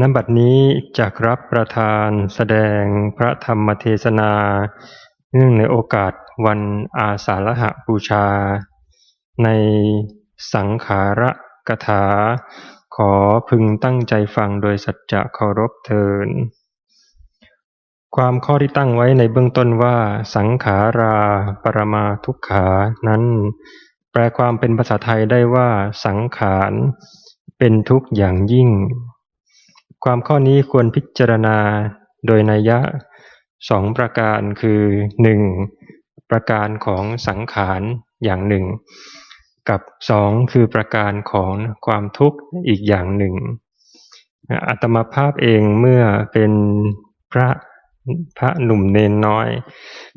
ณบัดนี้จักรับประทานแสดงพระธรรมเทศนา เนื่องในโอกาสวันอาสาฬหะบูชา ในสังขารกถา ขอพึงตั้งใจฟังโดยสัจจะเคารพเทิน ความข้อที่ตั้งไว้ในเบื้องต้นว่าสังขาราปรมาทุกขานั้น แปลความเป็นภาษาไทยได้ว่าสังขาร เป็นทุกข์อย่างยิ่ง ความข้อนี้ควรพิจารณาโดยนัยยะสองประการคือหนึ่งประการของสังขารอย่างหนึ่ง กับสองคือประการของความทุกข์อีกอย่างหนึ่งอัตมาภาพเองเมื่อเป็นพระพระหนุ่มเนนน้อย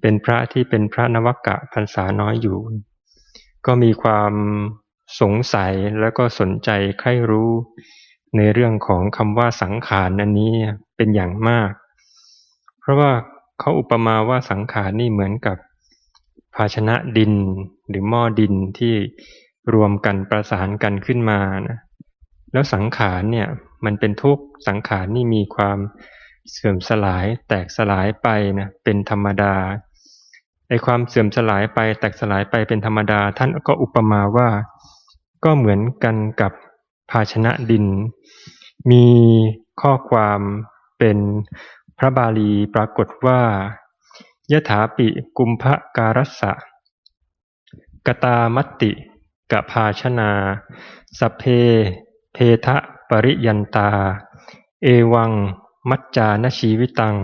เป็นพระที่เป็นพระนวกะพรรษาน้อยอยู่ ก็มีความสงสัยแล้วก็สนใจใคร่รู้ ในเรื่องของคำว่าสังขารอันนี้เป็นอย่างมาก เพราะว่าเขาอุปมาว่าสังขารนี่เหมือนกับภาชนะดินหรือหม้อดินที่รวมกันประสานกันขึ้นมานะแล้วสังขารเนี่ยมันเป็นทุกข์สังขารนี่มีความเสื่อมสลายแตกสลายไปนะเป็นธรรมดาไอความเสื่อมสลายไปแตกสลายไปเป็นธรรมดา ท่านก็อุปมาว่า ก็เหมือนกันกับ ภาชนะดิน มีข้อความเป็นพระบาลีปรากฏว่ายถาปิกุมภการัสสะกตามติกภาชนา สเพ เพทะปริยันตา เอวัง มัจจานชีวิตัง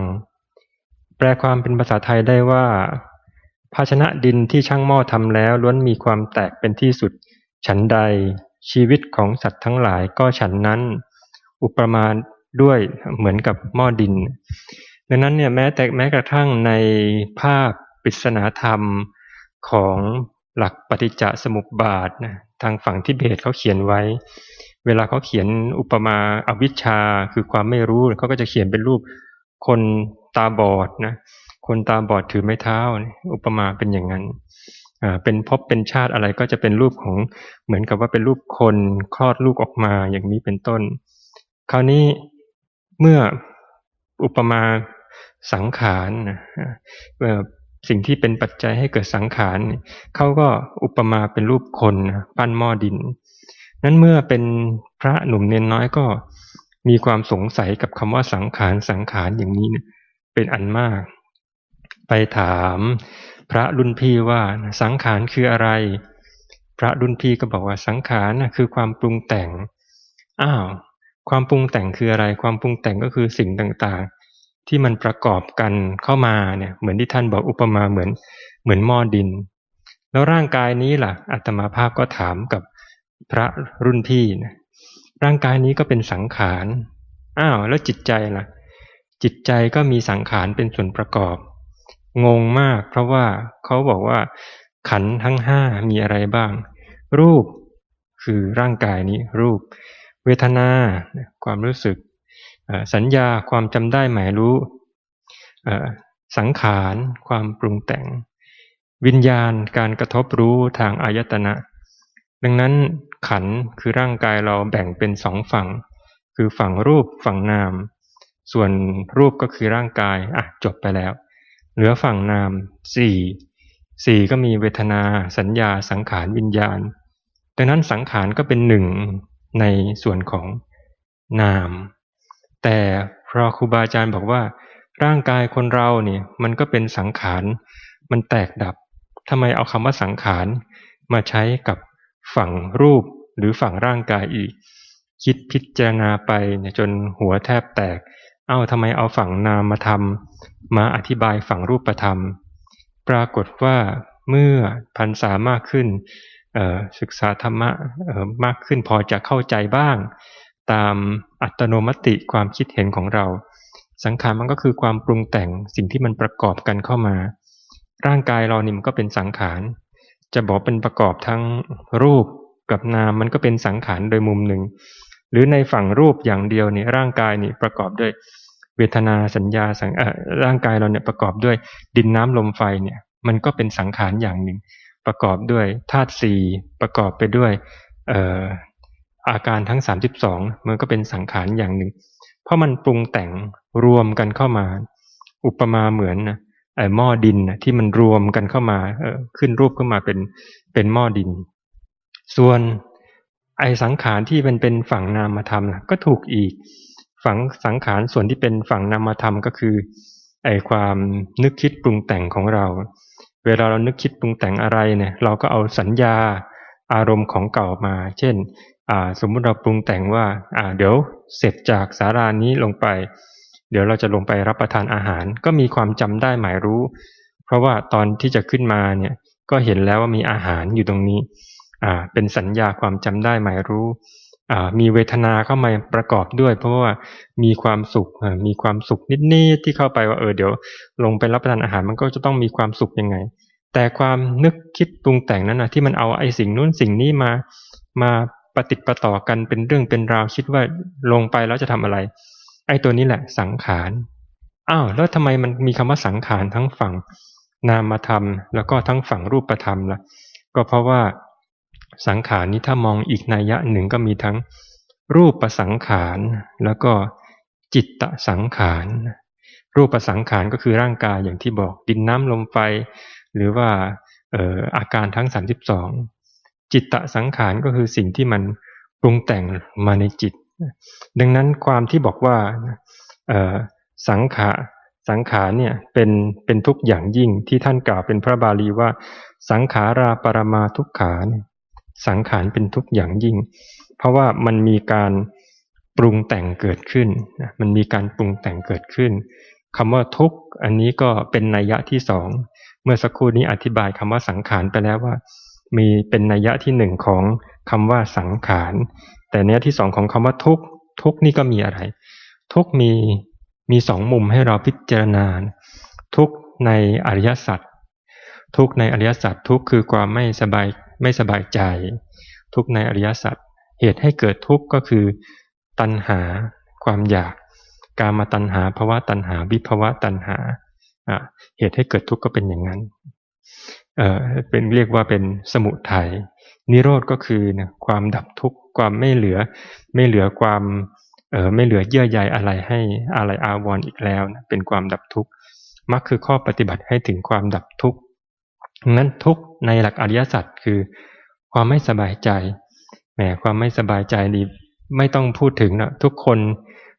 แปลความเป็นภาษาไทยได้ว่า ภาชนะดินที่ช่างหม้อทำแล้วล้วนมีความแตกเป็นที่สุด ฉันใด ชีวิตของสัตว์ทั้งหลายก็ฉันนั้น อุปมาด้วยเหมือนกับหม้อดิน ดังนั้นเนี่ยแม้แต่แม้กระทั่งในภาพปริศนาธรรมของหลักปฏิจจสมุปบาทนะทางฝั่งที่เบสเขาเขียนไว้ เวลาเขาเขียนอุปมาอวิชชาคือความไม่รู้เขาก็จะเขียนเป็นรูปคนตาบอดนะคนตาบอดถือไม้เท้า อุปมาเป็นอย่างนั้น เป็นพบเป็นชาติอะไรก็จะเป็นรูปของเหมือนกับว่าเป็นรูปคนคลอดลูกออกมาอย่างนี้เป็นต้น คราวนี้เมื่ออุปมาสังขารสิ่งที่เป็นปัจจัยให้เกิดสังขารเขาก็อุปมาเป็นรูปคนปั้นหม้อดิน นั้นเมื่อเป็นพระหนุ่มเนนน้อยก็มีความสงสัยกับคำว่าสังขารสังขารอย่างนี้เป็นอันมาก ไปถาม พระรุ่นพี่ว่าสังขารคืออะไร พระรุ่นพี่ก็บอกว่าสังขารคือความปรุงแต่งอ้าวความปรุงแต่งคืออะไร ความปรุงแต่งก็คือสิ่งต่างๆ ที่มันประกอบกันเข้ามาเนี่ยเหมือนที่ท่านบอกอุปมาเหมือนเหมือนหม้อดิน แล้วร่างกายนี้ล่ะอัตมาภาพก็ถามกับพระรุ่นพี่นะร่างกายนี้ก็เป็นสังขารอ้าวแล้วจิตใจล่ะ จิตใจก็มีสังขารเป็นส่วนประกอบ งงมาก เพราะว่าเขาบอกว่า ขันทั้งห้ามีอะไรบ้าง รูปคือร่างกายนี้รูป เวทนาความรู้สึก สัญญาความจำได้หมายรู้สังขารความปรุงแต่ง วิญญาณการกระทบรู้ทางอายตนะ ดังนั้นขันคือร่างกายเราแบ่งเป็นสองฝั่ง คือฝั่งรูปฝั่งนาม ส่วนรูปก็คือร่างกายอะจบไปแล้ว เหลือฝั่งนามสี่สี่ก็มีเวทนาสัญญาสังขารวิญญาณ ดังนั้นสังขารก็เป็นหนึ่งในส่วนของนาม แต่พระครูบาอาจารย์บอกว่า ร่างกายคนเราเนี่ยมันก็เป็นสังขาร มันแตกดับทำไมเอาคำว่าสังขารมาใช้กับฝั่งรูปหรือฝั่งร่างกายอีก คิดพิจารณาไปเนี่ยจนหัวแทบแตก เอาทำไมเอาฝั่งนามมาทำมาอธิบายฝั่งรูปธรรม ปรากฏว่าเมื่อพันษามากขึ้นศึกษาธรรมะมากขึ้นพอจะเข้าใจบ้าง ตามอัตโนมติความคิดเห็นของเรา สังขารมันก็คือความปรุงแต่งสิ่งที่มันประกอบกันเข้ามา ร่างกายเรานี่มันก็เป็นสังขาร จะบอกเป็นประกอบทั้งรูปกับนามมันก็เป็นสังขารโดยมุมหนึ่ง หรือในฝั่งรูปอย่างเดียวเนี่ยร่างกายนี่ประกอบด้วยเวทนาสัญญาสังร่างกายเราเนี่ยประกอบด้วยดินน้ำลมไฟเนี่ยมันก็เป็นสังขารอย่างหนึ่ง ประกอบด้วยธาตุสี่ประกอบไปด้วยอาการทั้งสามสิบสองมันก็เป็นสังขารอย่างหนึ่ง เพราะมันปรุงแต่งรวมกันเข้ามา อุปมาเหมือนนะไอ้หม้อดินนะที่มันรวมกันเข้ามาเออขึ้นรูปขึ้นมาเป็นเป็นหม้อดิน ส่วน ไอสังขารที่เป็นเป็นฝั่งนามธรรมนะก็ถูกอีกฝั่งสังขารส่วนที่เป็นฝั่งนามธรรมก็คือไอความนึกคิดปรุงแต่งของเรา เวลาเรานึกคิดปรุงแต่งอะไรเนี่ยเราก็เอาสัญญาอารมณ์ของเก่ามา เช่นสมมุติเราปรุงแต่งว่าเดี๋ยวเสร็จจากสารานี้ลงไป เดี๋ยวเราจะลงไปรับประทานอาหาร ก็มีความจำได้หมายรู้ เพราะว่าตอนที่จะขึ้นมาเนี่ยก็เห็นแล้วว่ามีอาหารอยู่ตรงนี้ เป็นสัญญาความจำได้หมายรู้มีเวทนาเข้ามาประกอบด้วย เพราะว่ามีความสุขมีความสุขนิดๆที่เข้าไปว่าเออเดี๋ยว ลงไปรับประทานอาหารมันก็จะต้องมีความสุขยังไง แต่ความนึกคิดปรุงแต่งนั้นนะที่มันเอาไอ้สิ่งนู้นสิ่งนี้มามาปฏิปต่อกันเป็นเรื่องเป็นราวคิดว่าลงไปแล้วจะทำอะไร ไอ้ตัวนี้แหละสังขารอ้าวแล้วทำไมมันมีคำว่าสังขารทั้งฝั่งนามธรรม แล้วก็ทั้งฝั่งรูปธรรมละ่ะ ก็เพราะว่า สังขารนี้ถ้ามองอีกนัยยะหนึ่งก็มีทั้งรูปประสังขารแล้วก็จิตตสังขารรูปประสังขารก็คือร่างกายอย่างที่บอกดินน้ำลมไฟ หรือว่าอาการทั้ง 32 จิตตสังขารก็คือสิ่งที่มันปรุงแต่งมาในจิต ดังนั้นความที่บอกว่าสังขารสังขารเนี่ยเป็นเป็นทุกอย่างยิ่งที่ท่านกล่าวเป็นพระบาลีว่าสังขาราปรมาทุกขาเนี่ย สังขารเป็นทุกข์อย่างยิ่ง เพราะว่ามันมีการปรุงแต่งเกิดขึ้นมันมีการปรุงแต่งเกิดขึ้นคำว่าทุกอันนี้ก็เป็นนัยยะที่สองเมื่อสักครู่นี้อธิบายคำว่าสังขารไปแล้วว่า มีเป็นนัยยะที่หนึ่งของคำว่าสังขารแต่เนี้ยที่สองของคำว่าทุกทุกนี่ก็มีอะไร ทุกมีมีสองมุมให้เราพิจารณา ทุกในอริยสัจทุกในอริยสัจทุกคือความไม่สบาย ไม่สบายใจ ทุกในอริยสัจเหตุให้เกิดทุกข์ก็คือ ตัณหา ความอยาก การมาตัณหาภาวะตัณหาวิภาวะตัณหาเหตุให้เกิดทุกข์ก็เป็นอย่างนั้นเเป็นเรียกว่าเป็นสมุทัยนิโรธก็คือนะความดับทุกข์ความไม่เหลือ ไม่เหลือความไม่เหลือเยื่อใยอะไรให้อะไรอาวรออีกแล้วนะเป็นความดับทุกข์มักคือข้อปฏิบัติให้ถึงความดับทุกข์ นั้นทุกในหลักอริยสัจคือความไม่สบายใจแหมความไม่สบายใจนี่ไม่ต้องพูดถึงนะทุกคน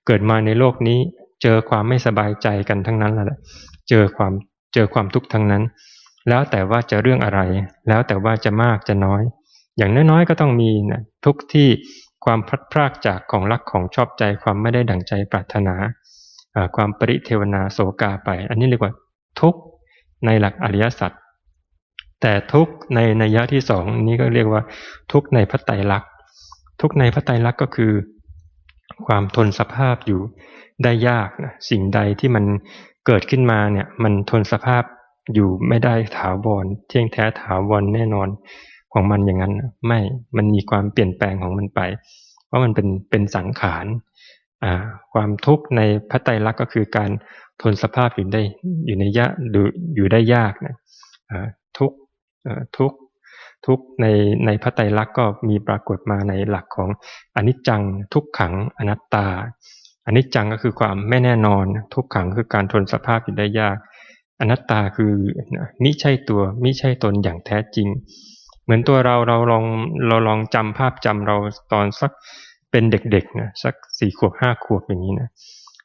เกิดมาในโลกนี้ เจอความไม่สบายใจกันทั้งนั้นแหละเจอความเจอความทุกข์ทั้งนั้น แล้วแต่ว่าจะเรื่องอะไร แล้วแต่ว่าจะมากจะน้อย อย่างน้อยๆก็ต้องมีนะทุกที่ความพลัดพรากจากของรักของชอบใจความไม่ได้ดั่งใจปรารถนา ความปริเทวนาโศกาไป อันนี้เรียกว่าทุกในหลักอริยสัจ แต่ทุกในนัยยะที่สองนี้ก็เรียกว่า ทุกในพระไตรลักษณ์ทุกในพระไตรลักษณ์ก็คือ ความทนสภาพอยู่ได้ยากนะสิ่งใดที่มันเกิดขึ้นมาเนี่ยมันทนสภาพอยู่ไม่ได้ถาวรเที่ยงแท้ถาวรแน่นอนของมันอย่างนั้นไม่มันมีความเปลี่ยนแปลงของมันไป เพราะมันเป็นเป็นสังขารความทุกข์ในพระไตรลักษณ์ก็คือการทนสภาพอยู่ได้อยู่ในยะอยู่ได้ยากนะทุก ทุกทุกในในพระไตรลักษณ์ก็มีปรากฏมาในหลักของอนิจจังทุกขังอนัตตาอนิจจังก็คือความไม่แน่นอน ทุกขังคือการทนสภาพอยู่ได้ยาก อนัตตาคือมิใช่ตัวมิใช่ตนอย่างแท้จริง เหมือนตัวเราเราลองเราลองจำภาพจำเราตอนสักเป็นเด็กๆนะสักสี่ขวบห้าขวบอย่างนี้นะ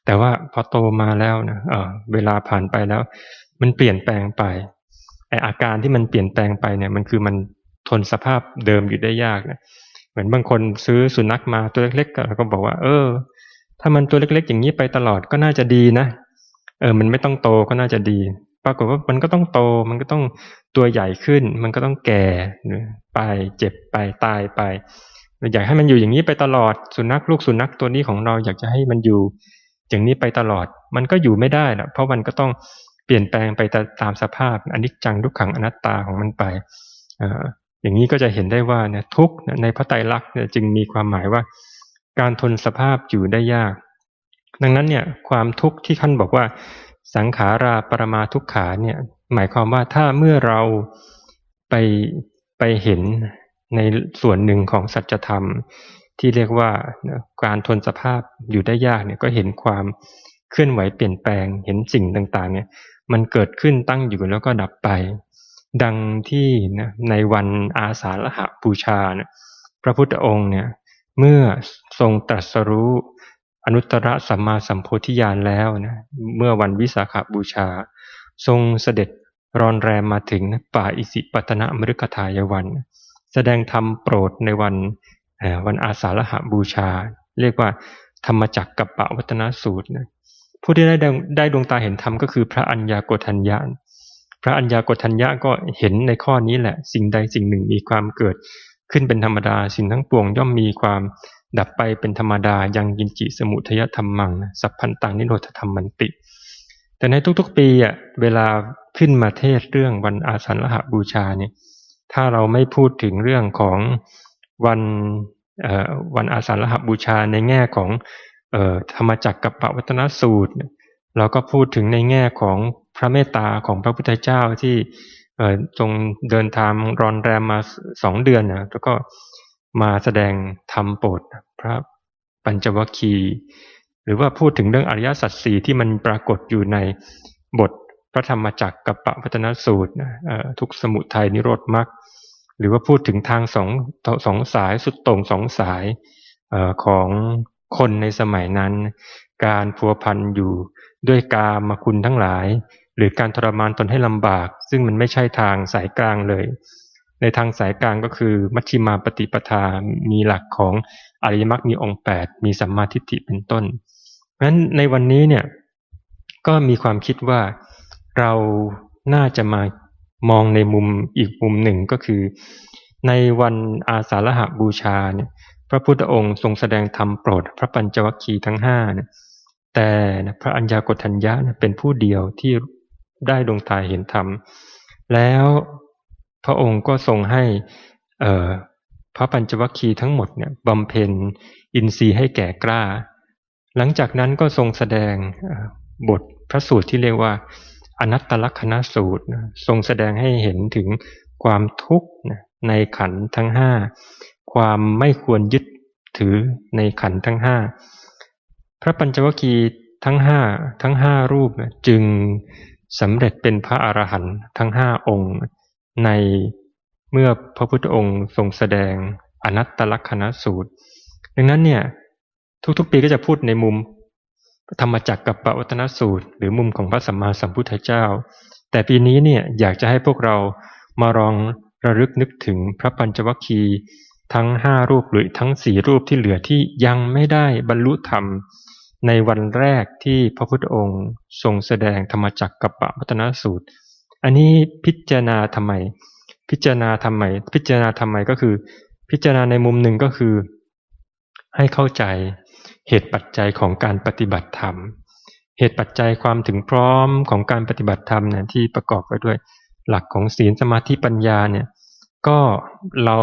แต่ว่าพอโตมาแล้วนะเเวลาผ่านไปแล้ว มันเปลี่ยนแปลงไป ไออาการที่มันเปลี่ยนแปลงไปเนี่ย มันคือมันทนสภาพเดิมอยู่ได้ยากนะเหมือนบางคนซื้อสุนัขมาตัวเล็กๆก็บอกว่า เออ ถ้ามันตัวเล็ก ๆ อย่างนี้ไปตลอดก็น่าจะดีนะเออ มันไม่ต้องโตก็น่าจะดี ปรากฏว่ามันก็ต้องโต มันก็ต้องตัวใหญ่ขึ้น มันก็ต้องแก่ไปเจ็บไปตายไปอยากให้มันอยู่อย่างนี้ไปตลอดสุนัขลูกสุนัขตัวนี้ของเราอยากจะให้มันอยู่อย่างนี้ไปตลอด มันก็อยู่ไม่ได้ละเพราะมันก็ต้อง ปลี่ยนแปลงไปตามสภาพอนิจจังทุกขังอนัตตาของมันไป อย่างนี้ก็จะเห็นได้ว่าเนี่ยทุกในพระไตรลักษณ์จึงมีความหมายว่า การทนสภาพอยู่ได้ยาก ดังนั้นเนี่ยความทุกข์ที่ท่านบอกว่า สังขาราปรมาทุกขาเนี่ยหมายความว่าถ้าเมื่อเราไปไปเห็นในส่วนหนึ่งของสัจธรรม ที่เรียกว่าการทนสภาพอยู่ได้ยากเนี่ยก็เห็นความเคลื่อนไหวเปลี่ยนแปลงเห็นสิ่งต่างๆเนี่ย มันเกิดขึ้นตั้งอยู่แล้วก็ดับไป ดังที่นะในวันอาสาฬหบูชานะพระพุทธองค์เนี่ยเมื่อทรงตรัสรู้อนุตตรสัมมาสัมโพธิญาณแล้วนะเมื่อวันวิสาขบูชา ทรงเสด็จรอนแรมมาถึงป่าอิสิปตนมฤคทายวัน แสดงธรรมโปรดในวันวันอาสาฬหบูชา เรียกว่าธรรมจักกับปวัตนสูตรนะ ผู้ที่ได้ได้ดวงตาเห็นธรรมก็คือพระอัญญาโกทัญญาพระอัญญาโกทัญญาก็เห็นในข้อนี้แหละ สิ่งใดสิ่งหนึ่งมีความเกิดขึ้นเป็นธรรมดา สิ่งทั้งปวงย่อมมีความดับไปเป็นธรรมดายังยินจิสมุทยธรรมมังสัพพันตังนิโรธธรรมมันติ แต่ในทุกๆปีอะเวลาขึ้นมาเทศเรื่องวันอาสันหบูชาเนี่ยถ้าเราไม่พูดถึงเรื่องของวันวันอาสาฬหบูชาในแง่ของ ธรรมจักรกับปวัตนสูตร เราก็พูดถึงในแง่ของพระเมตตาของพระพุทธเจ้าที่ทรงเดินทางรอนแรมมาสองเดือนนะแล้วก็มาแสดงธรรมโปรดพระปัญจวัคคีหรือว่าพูดถึงเรื่องอริยสัจสี่ที่มันปรากฏอยู่ในบทพระธรรมจักรกับปวัตนสูตรทุกสมุทัยนิโรธมรรคหรือว่าพูดถึงทางสองสองสายสุดตรงสองสายอของ คนในสมัยนั้น การพัวพันอยู่ด้วยกามาคุณทั้งหลาย หรือการทรมานตนให้ลำบาก ซึ่งมันไม่ใช่ทางสายกลางเลย ในทางสายกลางก็คือมัชฌิมาปฏิปทา มีหลักของอริยมรรคมีองค์ 8 มีสัมมาทิฏฐิเป็นต้นเพราะฉะนั้นในวันนี้เนี่ยก็มีความคิดว่าเราน่าจะมามองในมุมอีกมุมหนึ่งก็คือ ในวันอาสาฬหบูชาเนี่ย พระพุทธองค์ทรงแสดงธรรมโปรดพระปัญจวัคคีย์ทั้งห้าเนี่ยแต่พระอัญญากทัญญะเป็นผู้เดียวที่ได้ดวงตาเห็นธรรม แล้วพระองค์ก็ทรงให้พระปัญจวัคคีย์ทั้งหมดเนี่ยบำเพ็ญอินทรีย์ให้แก่กล้า หลังจากนั้นก็ทรงแสดงบทพระสูตรที่เรียกว่า อนัตตลักษณสูตร ทรงแสดงให้เห็นถึงความทุกข์ในขันทั้งห้า ความไม่ควรยึดถือในขันทั้งห้าพระปัญจวัคคีย์ทั้งห้าทั้งห้ารูปจึงสำเร็จเป็นพระอรหันต์ทั้งห้าองค์ในเมื่อพระพุทธองค์ทรงแสดงอนัตตลักษณสูตร ดังนั้นเนี่ยทุกๆปีก็จะพูดในมุมธรรมจักรกับปวัตนสูตร หรือมุมของพระสัมมาสัมพุทธเจ้า แต่ปีนี้เนี่ยอยากจะให้พวกเรามาลองระลึกนึกถึงพระปัญจวัคคีย์ ทั้งห้ารูปหรือทั้งสี่รูปที่เหลือที่ยังไม่ได้บรรลุธรรม ในวันแรกที่พระพุทธองค์ทรงแสดงธรรมจักรกับปวัตนสูตร อันนี้พิจารณาทำไม พิจารณาทำไม พิจารณาทำไมก็คือ พิจารณาในมุมหนึ่งก็คือ ให้เข้าใจเหตุปัจจัยของการปฏิบัติธรรม เหตุปัจจัยความถึงพร้อมของการปฏิบัติธรรมเนี่ยที่ประกอบไปด้วย หลักของศีลสมาธิปัญญาเนี่ยก็เรา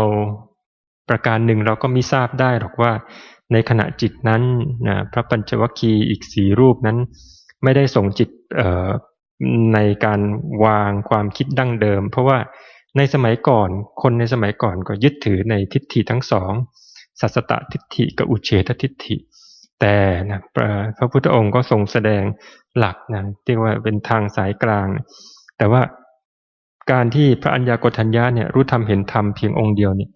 ประการหนึ่งเราก็มิทราบได้หรอกว่า ในขณะจิตนั้นนะพระปัญจวัคคีย์อีกสี่รูปนั้น ไม่ได้ส่งจิตในการวางความคิดดั้งเดิม เพราะว่าในสมัยก่อนคนในสมัยก่อนก็ยึดถือในทิฏฐิทั้งสองสัสตตทิฏฐิกับอุเฉททิฏฐิ แต่นะพระพุทธองค์ก็ทรงแสดงหลักนะเรียกว่าเป็นทางสายกลาง แต่ว่าการที่พระัญญากทัญญาเนี่ยรู้ธรรมเห็นธรรมเพียงองค์เดียวเนี่ย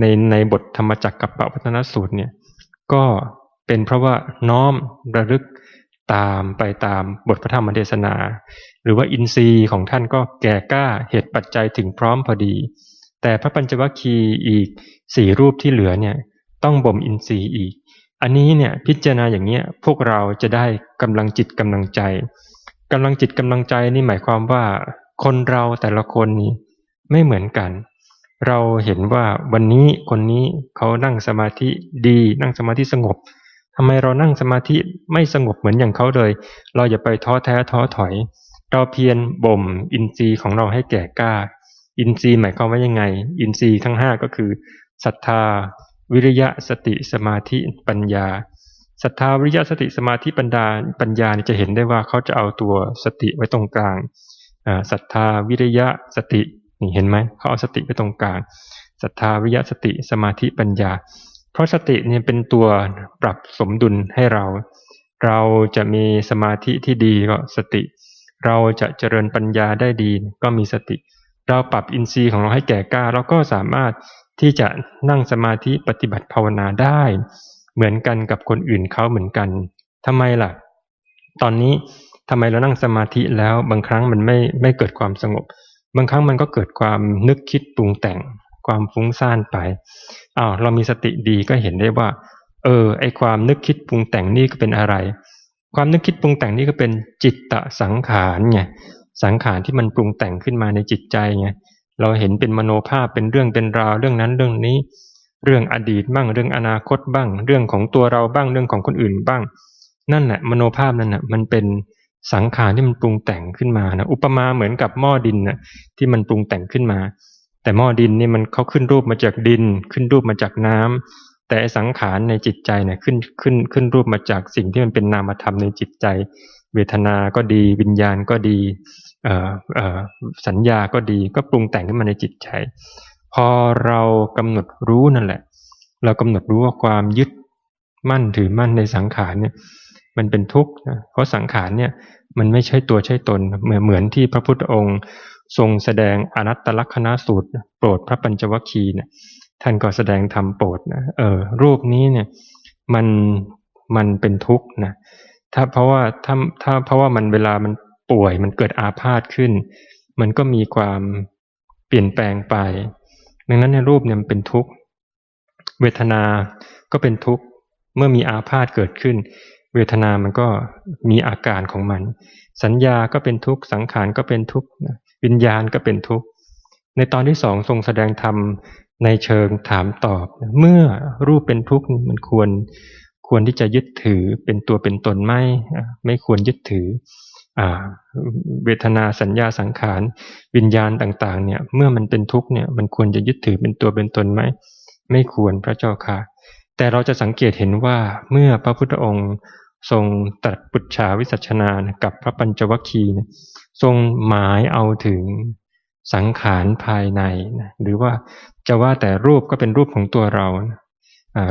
ในในบทธรรมจักรกับปวัฒนสูตรเนี่ยก็เป็นเพราะว่าน้อมระลึกตามไปตามบทพระธรรมเทศนา หรือว่าอินทรีย์ของท่านก็แก่กล้าเหตุปัจจัยถึงพร้อมพอดี แต่พระปัญจวัคคีย์อีกสี่รูปที่เหลือเนี่ยต้องบ่มอินทรีย์อีก อันนี้เนี่ยพิจารณาอย่างเนี้ยพวกเราจะได้กำลังจิตกำลังใจกำลังจิตกำลังใจนี่หมายความว่าคนเราแต่ละคนนี้ไม่เหมือนกัน เราเห็นว่าวันนี้คนนี้เขานั่งสมาธิดี นั่งสมาธิสงบทำไมเรานั่งสมาธิไม่สงบเหมือนอย่างเขาเลย เราอย่าไปท้อแท้ท้อถอย เราเพียรบ่มอินทรีย์ของเราให้แก่กล้า อินทรีย์หมายความว่ายังไง อินทรีย์ทั้งห้าก็คือศรัทธา วิริยะสติสมาธิปัญญาศรัทธาวิริยะสติสมาธิปัญญาปัญญาจะเห็นได้ว่าเขาจะเอาตัวสติไว้ตรงกลางศรัทธาวิริยะสติ นี่เห็นไหมเขาเอาสติไว้ตรงกลางศรัทธาวิยะสติสมาธิปัญญา เพราะสติเนี่ยเป็นตัวปรับสมดุลให้เรา เราจะมีสมาธิที่ดีก็สติ เราจะเจริญปัญญาได้ดีก็มีสติ เราปรับอินทรีย์ของเราให้แก่กล้าเราก็สามารถที่จะนั่งสมาธิปฏิบัติภาวนาได้ เหมือนกันกับคนอื่นเขาเหมือนกันทำไมล่ะ ตอนนี้ทำไมเรานั่งสมาธิแล้วบางครั้งมันไม่ไม่เกิดความสงบ บางครั้งมันก็เกิดความนึกคิดปรุงแต่ง ความฟุ้งซ่านไปอ้าวเรามีสติดีก็เห็นได้ว่า เออ ไอความนึกคิดปรุงแต่งนี่ก็เป็นอะไร ความนึกคิดปรุงแต่งนี่ก็เป็นจิตตะสังขารไงสังขารที่มันปรุงแต่งขึ้นมาในจิตใจไงเราเห็นเป็นมโนภาพเป็นเรื่องเป็นราวเรื่องนั้นเรื่องนี้ เรื่องอดีตบ้างเรื่องอนาคตบ้าง เรื่องของตัวเราบ้างเรื่องของคนอื่นบ้าง นั่นแหละมโนภาพนั่นน่ะมันเป็น สังขารที่มันปรุงแต่งขึ้นมานะอุปมาเหมือนกับหม้อดินน่ะที่มันปรุงแต่งขึ้นมา แต่หม้อดินนี่มันเขาขึ้นรูปมาจากดิน ขึ้นรูปมาจากน้ำแต่สังขารในจิตใจเนี่ยขึ้นขึ้นขึ้นรูปมาจากสิ่งที่มันเป็นนามธรรมในจิตใจ เวทนาก็ดี วิญญาณก็ดีสัญญาก็ดีก็ปรุงแต่งขึ้นมาในจิตใจ พอเรากำหนดรู้นั่นแหละ เรากำหนดรู้ว่าความยึดมั่นถือมั่นในสังขารเนี่ย มันเป็นทุกข์นะเพราะสังขารเนี่ยมันไม่ใช่ตัวใช่ตนเหมือนเหมือนที่พระพุทธองค์ ทรงแสดงอนัตตลักษณสูตร โปรดพระปัญจวัคคีย์เนี่ยท่านก็แสดงธรรมโปรดนะเออรูปนี้เนี่ยมันมันเป็นทุกข์นะถ้าเพราะว่าถ้าถ้าเพราะว่ามันเวลามันป่วยมันเกิดอาพาธขึ้น มันก็มีความเปลี่ยนแปลงไป ดังนั้นในรูปเนี่ยมันเป็นทุกข์เวทนาก็เป็นทุกข์เมื่อมีอาพาธเกิดขึ้น เวทนามันก็มีอาการของมัน สัญญาก็เป็นทุกข์ สังขารก็เป็นทุกข์วิญญาณก็เป็นทุกข์ ในตอนที่สองทรงแสดงธรรมในเชิงถามตอบ เมื่อรูปเป็นทุกข์มันควรควรที่จะยึดถือเป็นตัวเป็นตนไม่ไม่ควรยึดถือเวทนาสัญญาสังขารวิญญาณต่าง ๆ เนี่ย เมื่อมันเป็นทุกข์เนี่ย มันควรจะยึดถือเป็นตัวเป็นตนไหม ไม่ควรพระเจ้าค่ะ แต่เราจะสังเกตเห็นว่าเมื่อพระพุทธองค์ทรงตรัสปุจฉาวิสัชนากับพระปัญจวัคคีย์ทรงหมายเอาถึงสังขารภายในนะหรือว่าจะว่าแต่รูปก็เป็นรูปของตัวเรา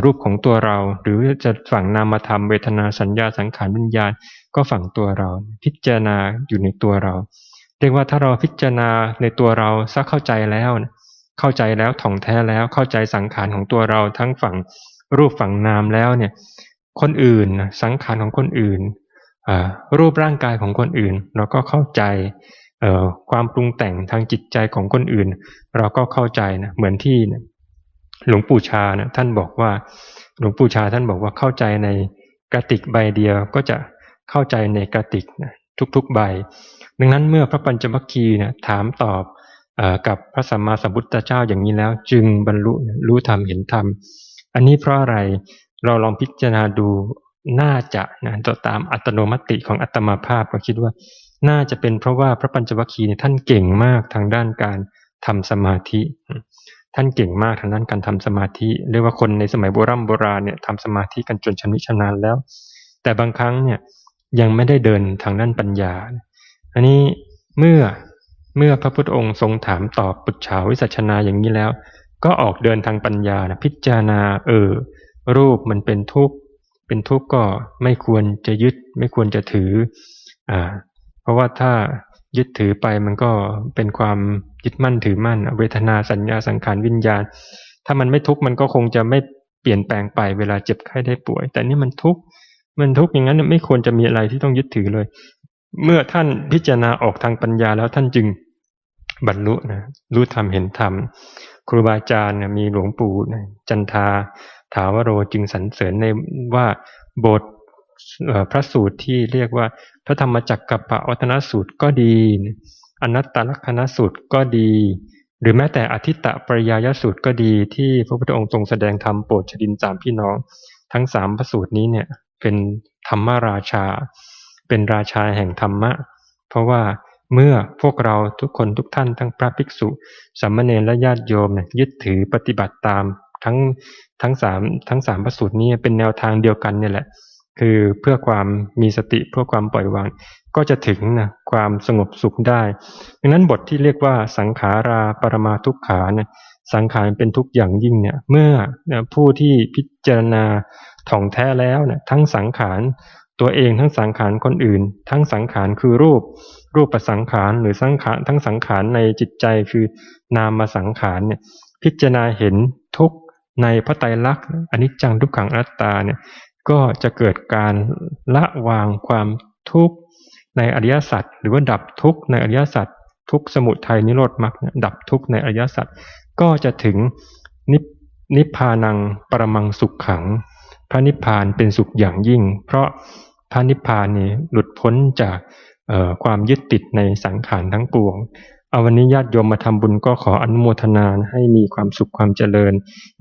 รูปของตัวเรา หรือจะฝั่งนามธรรมเวทนาสัญญาสังขารวิญญาณก็ฝั่งตัวเรา พิจารณาอยู่ในตัวเรา เรียกว่าถ้าเราพิจารณาในตัวเราสักเข้าใจแล้ว เข้าใจแล้วถ่องแท้แล้วเข้าใจสังขารของตัวเราทั้งฝั่ง รูปฝั่งนามแล้วเนี่ยคนอื่นสังขารของคนอื่น รูปร่างกายของคนอื่น เราก็เข้าใจความปรุงแต่งทางจิตใจของคนอื่น เราก็เข้าใจนะเหมือนที่หลวงปู่ชานะท่านบอกว่าหลวงปู่ชาท่านบอกว่าเข้าใจในกระติกใบเดียวก็จะเข้าใจในกระติกนะทุกๆใบ ดังนั้นเมื่อพระปัญจวัคคีย์นะถามตอบอกับพระสัมมาสัมพุทธเจ้าอย่างนี้แล้ว จึงบรรลุรู้ธรรมเห็นธรรม อันนี้เพราะอะไรเราลองพิจารณาดูน่าจะนะต่อตามอัตโนมัติของอัตมาภาพก็คิดว่า น่าจะเป็นเพราะว่าพระปัญจวัคคีย์ท่านเก่งมากทางด้านการทำสมาธิ ท่านเก่งมากทางด้านการทำสมาธิเรียกว่าคนในสมัยโบราณโบราณเนี่ยทำสมาธิกันจนชำนิชำนาญแล้ว แต่บางครั้งเนี่ยยังไม่ได้เดินทางด้านปัญญา อันนี้เมื่อเมื่อพระพุทธองค์ทรงถามตอบปุจฉาวิสัชนาอย่างนี้แล้ว ก็ออกเดินทางปัญญานะพิจารณาเออ รูปมันเป็นทุกข์เป็นทุกข์ก็ไม่ควรจะยึดไม่ควรจะถืออ่าเพราะว่าถ้ายึดถือไปมันก็เป็นความยึดมั่นถือมั่น เวทนาสัญญาสังขารวิญญาณ ถ้ามันไม่ทุกข์มันก็คงจะไม่เปลี่ยนแปลงไปเวลาเจ็บไข้ได้ป่วย แต่นี่มันทุกข์มันทุกข์อย่างนั้นไม่ควรจะมีอะไรที่ต้องยึดถือเลย เมื่อท่านพิจารณาออกทางปัญญาแล้วท่านจึงบรรลุนะรู้ธรรมเห็นธรรม ครูบาอาจารย์มีหลวงปู่จันทาถาวโรจึงสรรเสริญในว่าบทพระสูตรที่เรียกว่าพระธรรมจักรกับปวัฒนสูตรก็ดี อนัตตลักษณสูตรก็ดี หรือแม้แต่อธิตตปริยายสูตรก็ดีที่พระพุทธองค์ทรงแสดงธรรมโปรดชดินสามพี่น้อง ทั้งสามพระสูตรนี้เนี่ยเป็นธรรมราชา เป็นราชาแห่งธรรมะ เพราะว่า เมื่อพวกเราทุกคนทุกท่านทั้งพระภิกษุสามเณรและญาติโยมเนี่ยยึดถือปฏิบัติตามทั้งทั้งสามทั้งสามประสูตรนี้เป็นแนวทางเดียวกันเนี่ยแหละ คือเพื่อความมีสติเพื่อความปล่อยวาง ก็จะถึงนะความสงบสุขได้ ดังนั้นบทที่เรียกว่าสังขาราปรมาทุกขานี่ยสังขารเป็นทุกอย่างยิ่งเนี่ยเมื่อผู้ที่พิจารณาถ่องแท้แล้วเนี่ยทั้งสังขาร ตัวเองทั้งสังขารคนอื่น ทั้งสังขารคือรูป รูปประสังขารหรือสังขารทั้งสังขารในจิตใจคือนามมาสังขารเนี่ยพิจารณาเห็นทุกข์ในพระไตรลักษณ์อนิจจังทุกขังอนัตตาเนี่ยก็จะเกิดการละวางความทุกข์ในอริยสัจหรือว่าดับทุกข์ในอริยสัจทุกสมุทัยนิโรธมรรคดับทุกข์ในอริยสัจก็จะถึงนินิพพานังปรมังสุขขัง พระนิพพานเป็นสุขอย่างยิ่ง เพราะ พระนิพพานนี่หลุดพ้นจากความยึดติดในสังขารทั้งปวง เอาวันนี้ญาติโยมมาทำบุญก็ขออนุโมทนาให้มีความสุขความเจริญ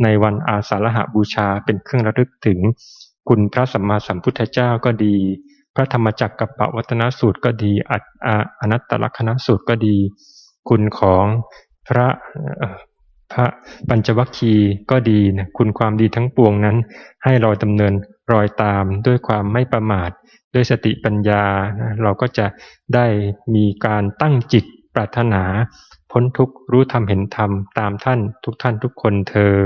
ในวันอาสาฬหบูชาเป็นเครื่องระลึกถึง คุณพระสัมมาสัมพุทธเจ้าก็ดี พระธรรมจักรกับปวัตนสูตรก็ดีอัอนัตตลักษณสูตรก็ดี คุณของพระพระปัญจวัคคีย์ก็ดีนะคุณความดีทั้งปวงนั้น ให้เราดำเนิน รอยตามด้วยความไม่ประมาท ด้วยสติปัญญา เราก็จะได้มีการตั้งจิตปรารถนา พ้นทุกข์รู้ธรรมเห็นธรรมตามท่านทุกท่านทุกคนเทอ